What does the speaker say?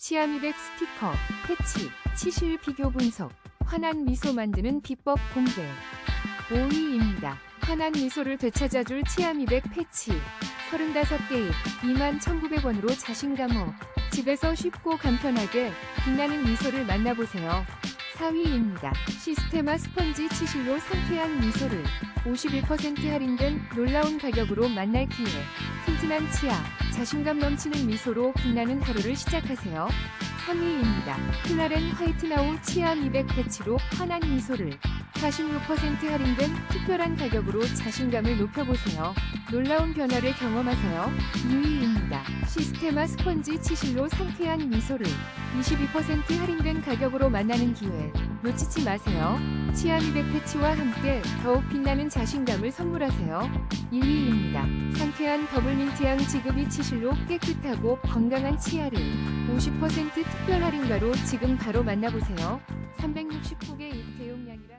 치아미백 스티커, 패치, 치실 비교 분석, 환한 미소 만드는 비법 공개. 5위입니다. 환한 미소를 되찾아줄 치아미백 패치. 35개입 21,900원으로 자신감어. 집에서 쉽고 간편하게 빛나는 미소를 만나보세요. 4위입니다. 시스테마 스펀지 치실로 상쾌한 미소를 51% 할인된 놀라운 가격으로 만날 기회. 튼튼한 치아, 자신감 넘치는 미소로 빛나는 하루를 시작하세요. 3위입니다. 클라렌 화이트나우 치아 미백 패치로 환한 미소를 46% 할인된 특별한 가격으로 자신감을 높여보세요. 놀라운 변화를 경험하세요. 2위입니다. 시스테마 스펀지 치실로 상쾌한 미소를 22% 할인된 가격으로 만나는 기회. 놓치지 마세요. 치아 미백 패치와 함께 더욱 빛나는 자신감을 선물하세요. 1위입니다. 상쾌한 더블민트향 지급이 치실로 깨끗하고 건강한 치아를 50% 특별 할인가로 지금 바로 만나보세요. 369개 입 대용량이라